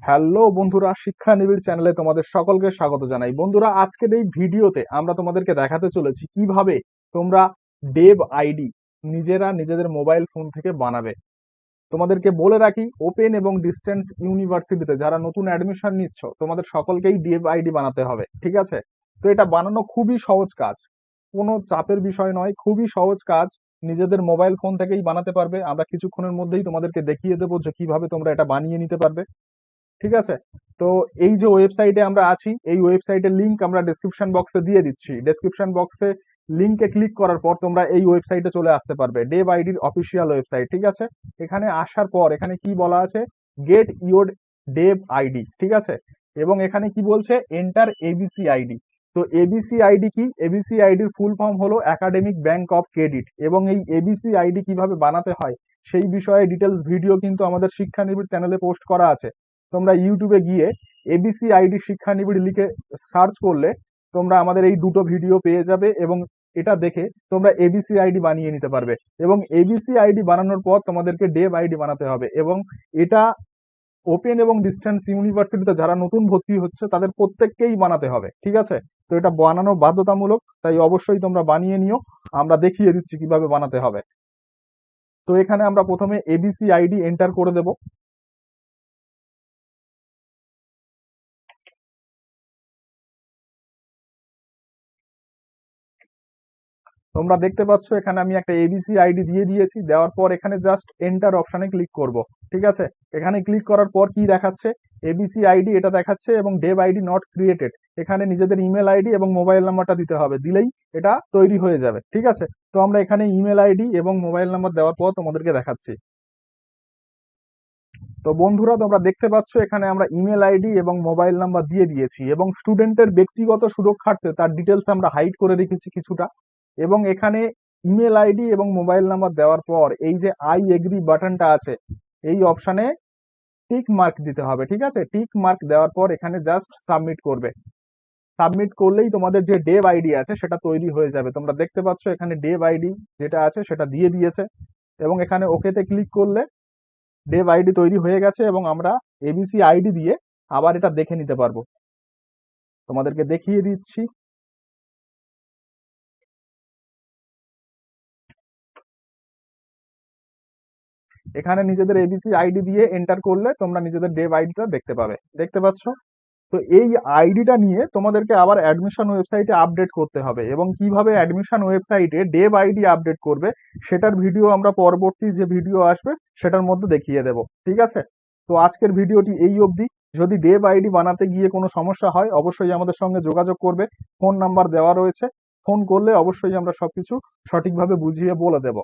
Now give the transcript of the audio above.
Hello বন্ধুরা, শিক্ষা নিবিড় চ্যানেলে তোমাদের সকলকে স্বাগত জানাই। বন্ধুরা, আজকের এই ভিডিওতে আমরা তোমাদেরকে দেখাতে চলেছি কীভাবে তোমরা ডেভ আইডি নিজেরা নিজেদের মোবাইল ফোন থেকে বানাবে। তোমাদেরকে বলে রাখি, ওপেন এবং ডিস্টেন্স ইউনিভার্সিটিতে যারা নতুন অ্যাডমিশন নিচ্ছ, তোমাদের সকলকেই ডেভ আইডি বানাতে হবে, ঠিক আছে? তো এটা বানানো খুবই সহজ কাজ। কোনো চাপের বিষয় নয়, খুবই সহজ কাজ। নিজেদের মোবাইল ফোন থেকেই বানাতে পারবে। আমরা কিছুক্ষণের মধ্যেই তোমাদেরকে দেখিয়ে দেবো যে কীভাবে তোমরা এটা বানিয়ে নিতে পারবে। ঠিক আছে? তো এই যে ওয়েবসাইটে আমরা আছি, এই ওয়েবসাইটের লিংক আমরা ডেসক্রিপশন বক্সে দিয়ে দিচ্ছি। ডেসক্রিপশন বক্সে লিংকে ক্লিক করার পর তোমরা এই ওয়েবসাইটে চলে আসতে পারবে। ডেভ আইডির অফিসিয়াল ওয়েবসাইট ঠিক আছে? এখানে আসার পর এখানে কি বলা আছে? গেট ইউর ডেভ আইডি ঠিক আছে? এবং এখানে কি বলছে? এন্টার এবিসি আইডি তো এবিসি আইডি কি? এবিসি আইডির ফুল ফর্ম হলো একাডেমিক ব্যাংক অফ ক্রেডিট এবং এই এবিসি আইডি কীভাবে বানাতে হয়? সেই বিষয়ে ডিটেলস ভিডিও কিন্তু আমাদের শিক্ষা নিবিড় চ্যানেলে পোস্ট করা আছে। তোমরা ইউটিউবে গিয়ে এবিসি আইডি শিক্ষা নিবিড় লিখে সার্চ করলে তোমরা আমাদের এই দুটো ভিডিও পেয়ে যাবে এবং এটা দেখে তোমরা এবিসি আইডি বানিয়ে নিতে পারবে। এবং এবিসি আইডি বানানোর পর তোমাদেরকে ডেভ আইডি বানাতে হবে এবং এটা ওপেন এবং ডিস্টেন্স ইউনিভার্সিটিতে যারা নতুন ভর্তি হচ্ছে তাদের প্রত্যেককেই বানাতে হবে, ঠিক আছে? তো এটা বানানো বাধ্যতামূলক, তাই অবশ্যই তোমরা বানিয়ে নিও, আমরা দেখিয়ে দিচ্ছি কীভাবে বানাতে হবে। তো এখানে আমরা প্রথমে এবিসি আইডি এন্টার করে দেব। তোমরা দেখতে পাচ্ছ, এখানে আমি একটা এবিসি আইডি দিয়ে দিয়েছি। দেওয়ার পর এখানে জাস্ট এন্টার অপশানে ক্লিক করব। ঠিক আছে? এখানে ক্লিক করার পর কি দেখাচ্ছে? এবিসি আইডি এটা দেখাচ্ছে এবং ডেভ আইডি নট ক্রিয়েটেড এখানে নিজেদের ইমেল আইডি এবং মোবাইল নাম্বারটা দিতে হবে। দিলেই এটা তৈরি হয়ে যাবে। ঠিক আছে? তো আমরা এখানে ইমেল আইডি এবং মোবাইল নাম্বার দেওয়ার পর তোমাদেরকে দেখাচ্ছি। তো বন্ধুরা, তোমরা দেখতে পাচ্ছ, এখানে আমরা ইমেল আইডি এবং মোবাইল নাম্বার দিয়ে দিয়েছি এবং স্টুডেন্টের ব্যক্তিগত সুরক্ষার্থে তার ডিটেলস আমরা হাইড করে রেখেছি কিছুটা। এবং এখানে ইমেল আইডি এবং মোবাইল নাম্বার দেওয়ার পর এই যে আই এগ্রি বাটনটা আছে, এই অপশানে টিক মার্ক দিতে হবে, ঠিক আছে? টিক মার্ক দেওয়ার পর এখানে জাস্ট সাবমিট করবে। সাবমিট করলেই তোমাদের যে ডেভ আইডি আছে সেটা তৈরি হয়ে যাবে। তোমরা দেখতে পাচ্ছ এখানে ডেভ আইডি যেটা আছে সেটা দিয়ে দিয়েছে এবং এখানে ওকেতে ক্লিক করলে ডেভ আইডি তৈরি হয়ে গেছে এবং আমরা এবিসি আইডি দিয়ে আবার এটা দেখে নিতে পারব। তোমাদেরকে দেখিয়ে দিচ্ছি। এখানে নিজেদের এবিসি আইডি দিয়ে এন্টার করলে তোমরা নিজেদের ডেভ আইডিটা দেখতে পাবে। দেখতে পাচ্ছ? তো এই আইডিটা নিয়ে তোমাদেরকে আবার অ্যাডমিশন ওয়েবসাইটে আপডেট করতে হবে এবং কীভাবে অ্যাডমিশন ওয়েবসাইটে ডেভ আইডি আপডেট করবে সেটার ভিডিও আমরা পরবর্তী যে ভিডিও আসবে সেটার মধ্যে দেখিয়ে দেব। ঠিক আছে? তো আজকের ভিডিওটি এই অবধি। যদি ডেভ আইডি বানাতে গিয়ে কোনো সমস্যা হয়, অবশ্যই আমাদের সঙ্গে যোগাযোগ করবে। ফোন নাম্বার দেওয়া রয়েছে। ফোন করলে অবশ্যই আমরা সবকিছু সঠিকভাবে বুঝিয়ে বলে দেব।